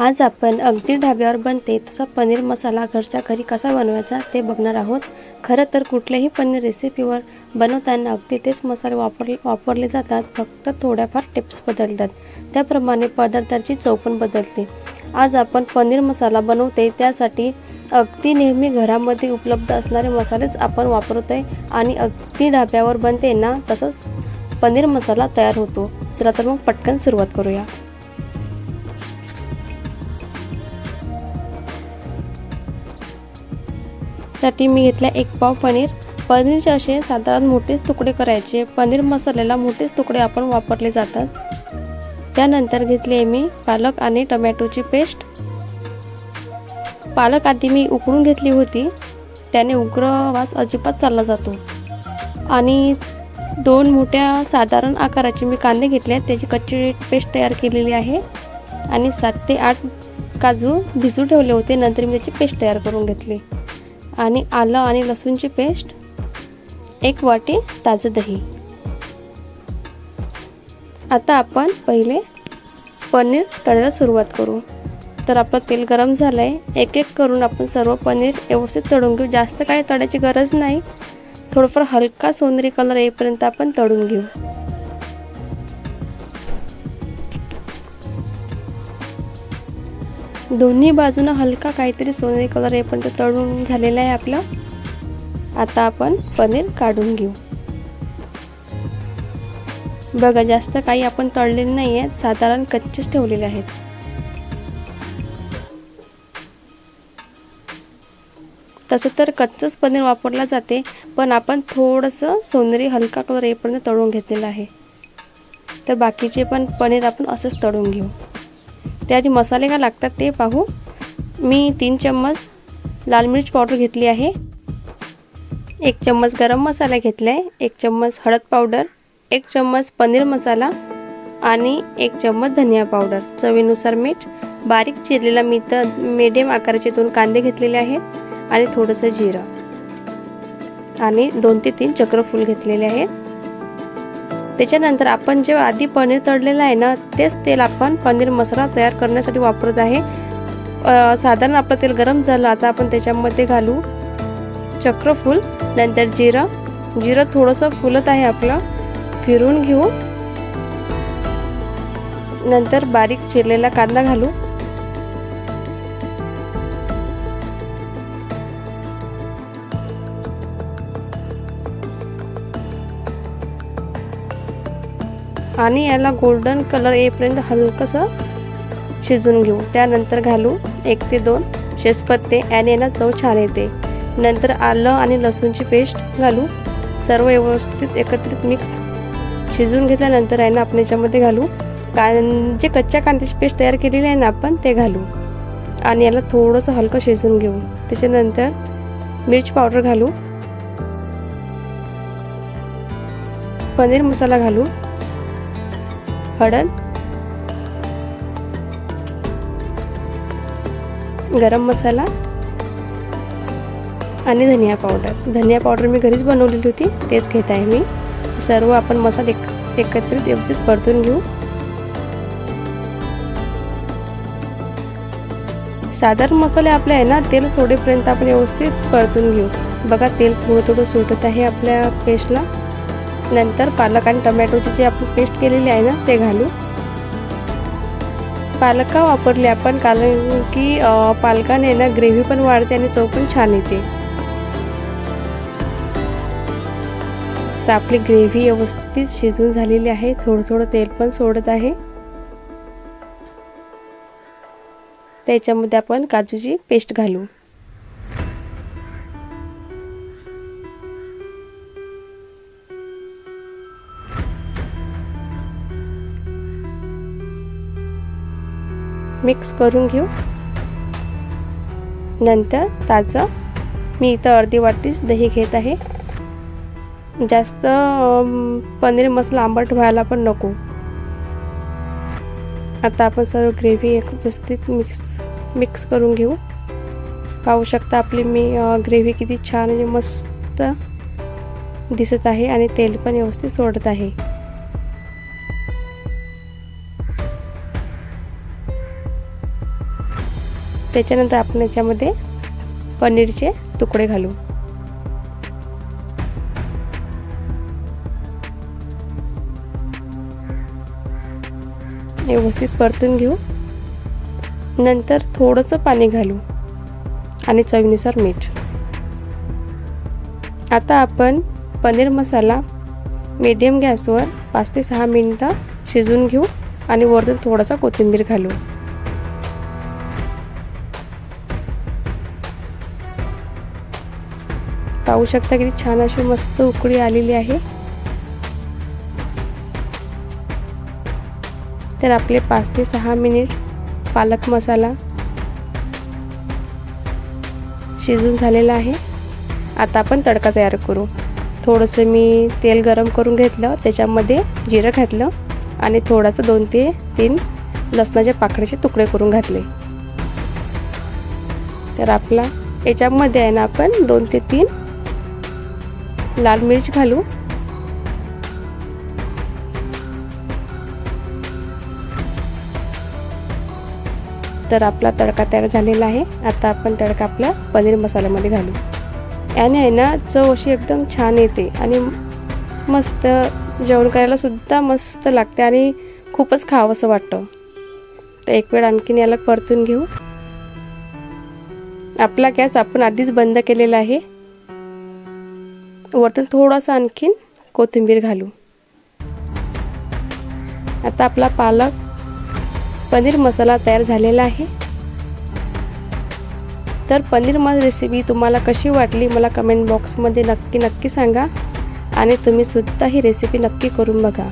आज आपण अगदी ढाब्यावर बनते तसा पनीर मसाला घरच्या घरी कसा बनवायचा ते बघणार आहोत. खरं तर कुठल्याही पनीर रेसिपीवर बनवताना अगदी तेच मसाले वापरले वापरले जातात फक्त थोड्याफार टिप्स बदलतात. त्याप्रमाणे पदार्थाची चव पण बदलते. आज आपण पनीर मसाला बनवते त्यासाठी अगदी नेहमी घरामध्ये उपलब्ध असणारे मसालेच आपण वापरतो आहे आणि अगदी ढाब्यावर बनते ना तसंच पनीर मसाला तयार होतो. चला तर मग पटकन सुरुवात करूया. साठी मी घेतला एक पाव पनीर. पनीरचे असे साधारण मोठेच तुकडे करायचे. पनीर मसाल्याला मोठेच तुकडे आपण वापरले जातात. त्यानंतर घेतली आहे मी पालक आणि टमॅटोची पेस्ट. पालक आधी मी उकळून घेतली होती. त्याने उग्र वास अजिबात चालला जातो. आणि दोन मोठ्या साधारण आकाराचे मी कांदे घेतले आहेत. त्याची कच्ची पेस्ट तयार केलेली आहे. आणि सात ते आठ काजू भिजू ठेवले होते. नंतर मी त्याची पेस्ट तयार करून घेतली. आणि आलं आणि लसूणची पेस्ट एक वाटी ताजं दही. आता आपण पहिले पनीर तळायला सुरुवात करू. तर आपलं तेल गरम झालं आहे एक एक करून आपण सर्व पनीर व्यवस्थित तळून घेऊ. जास्त काही तळायची गरज नाही. थोडंफार हलका सोनेरी कलर येईपर्यंत आपण तळून घेऊ. दोन्ही बाजूनं हलका काहीतरी सोनेरी कलर येपर्यंत तळून झालेलं आहे आपलं. आता आपण पनीर काढून घेऊ. बघा जास्त काही आपण तळलेले नाही आहेत साधारण कच्चेच ठेवलेले आहेत. तसं तर कच्चंच पनीर वापरलं जाते पण आपण थोडंसं सोनेरी हलका कलर येईपर्यंत तळून घेतलेलं आहे. तर बाकीचे पण पनीर आपण असंच तळून घेऊ. त्याआधी मसाले का लागतात ते पाहू. मी तीन चम्मच लाल मिरच पावडर घेतली आहे. एक चम्मच गरम मसाला घेतला आहे एक चम्मच हळद पावडर. एक चम्मच पनीर मसाला आणि एक चम्मच धनिया पावडर. चवीनुसार मीठ बारीक चिरलेला मी तर मेडियम आकाराचे दोन कांदे घेतलेले आहेत आणि थोडंसं जिरं. आणि दोन ते तीन चक्रफूल घेतलेले आहेत त्याच्यानंतर आपण जे आधी पनीर तळलेलं आहे ना तेच तेल आपण पनीर मसाला तयार करण्यासाठी वापरत आहे. साधारण आपलं तेल गरम झालं आता आपण त्याच्यामध्ये घालू चक्रफूल नंतर जिरं. जिरं थोडंसं फुलत आहे आपलं फिरून घेऊ. नंतर बारीक चिरलेला कांदा घालू. आणि याला गोल्डन कलर येईपर्यंत हलकंसं शिजून घेऊ. त्यानंतर घालू एक ते दोन शेजपत्ते आणि याला चव छान येते. नंतर आलं आणि लसूणची पेस्ट घालू. सर्व व्यवस्थित एकत्रित मिक्स शिजून घेतल्यानंतर आहे ना आपण याच्यामध्ये घालू. कां जे कच्च्या कांद्याची पेस्ट तयार केलेली आहे ना आपण ते घालू. आणि याला थोडंसं हलकं शिजून घेऊ. त्याच्यानंतर मिर्च पावडर घालू. पनीर मसाला घालू. हळद. गरम मसाला. आणि धनिया पावडर. धनिया पावडर मी घरीच बनवलेली होती. तेच घेत आहे मी. सर्व आपण मसाले एक एकत्रित व्यवस्थित परतून घेऊ. साधारण मसाले आपले आहे ना तेल सोडेपर्यंत आपण व्यवस्थित परतून घेऊ. बघा तेल थोडं थोडं सुटत आहे आपल्या पेस्टला नंतर पालक आणि टमॅटोची जी आपण पेस्ट केलेली आहे ना ते घालू. पालक का वापरले आपण कारण की पालकाने ना ग्रेव्ही पण वाढते आणि चव पण छान येते. तर आपली ग्रेव्ही व्यवस्थित शिजून झालेली आहे. थोडं थोडं तेल पण सोडत आहे. त्याच्यामध्ये आपण काजूची पेस्ट घालू. मिक्स करून घेऊ. नंतर ताजं मी इथं अर्धी वाटीच दही घेत आहे. जास्त पनीर मसाला आंबट व्हायला पण नको. आता आपण सर्व ग्रेव्ही एक व्यवस्थित मिक्स मिक्स करून घेऊ. पाहू शकता आपली मी ग्रेव्ही किती छान आणि मस्त दिसत आहे आणि तेल पण व्यवस्थित सोडत आहे. त्याच्यानंतर आपण याच्यामध्ये पनीरचे तुकडे घालू. व्यवस्थित परतून घेऊ. नंतर थोडंसं पाणी घालू आणि चवीनुसार मीठ. आता आपण पनीर मसाला मीडियम गॅसवर पाच ते सहा मिनटं शिजवून घेऊ आणि वरतून थोडासा कोथिंबीर घालू. पाहू शकता किती छान अशी मस्त उकळी आलेली आहे. तर आपले पाच ते सहा मिनिट पालक मसाला शिजून झालेला आहे. आता आपण तडका तयार करू. थोडंसं मी तेल गरम करून घेतलं त्याच्यामध्ये जिरं घातलं आणि थोडंसं दोन ते तीन लसणाच्या पाकळ्याचे तुकडे करून घातले. तर आपला याच्यामध्ये आहे ना आपण दोन ते तीन लाल मिर्च घालू. तर आपला तडका तयार झालेला आहे. आता आपण तडका आपल्या पनीर मसाल्यामध्ये घालू. याने आहे ना चव अशी एकदम छान येते आणि मस्त जेवण करायला सुद्धा मस्त लागते आणि खूपच खावंसं वाटतं. तर एक वेळ आणखीन याला परतून घेऊ. आपला गॅस आपण आधीच बंद केलेला आहे. वरतून थोडासा आणखीन कोथिंबीर घालू. आता आपला पालक पनीर मसाला तयार झालेला आहे. तर पनीर मसाला रेसिपी तुम्हाला कशी वाटली मला कमेंट बॉक्समध्ये नक्की नक्की सांगा आणि तुम्ही सुद्धा ही रेसिपी नक्की करून बघा.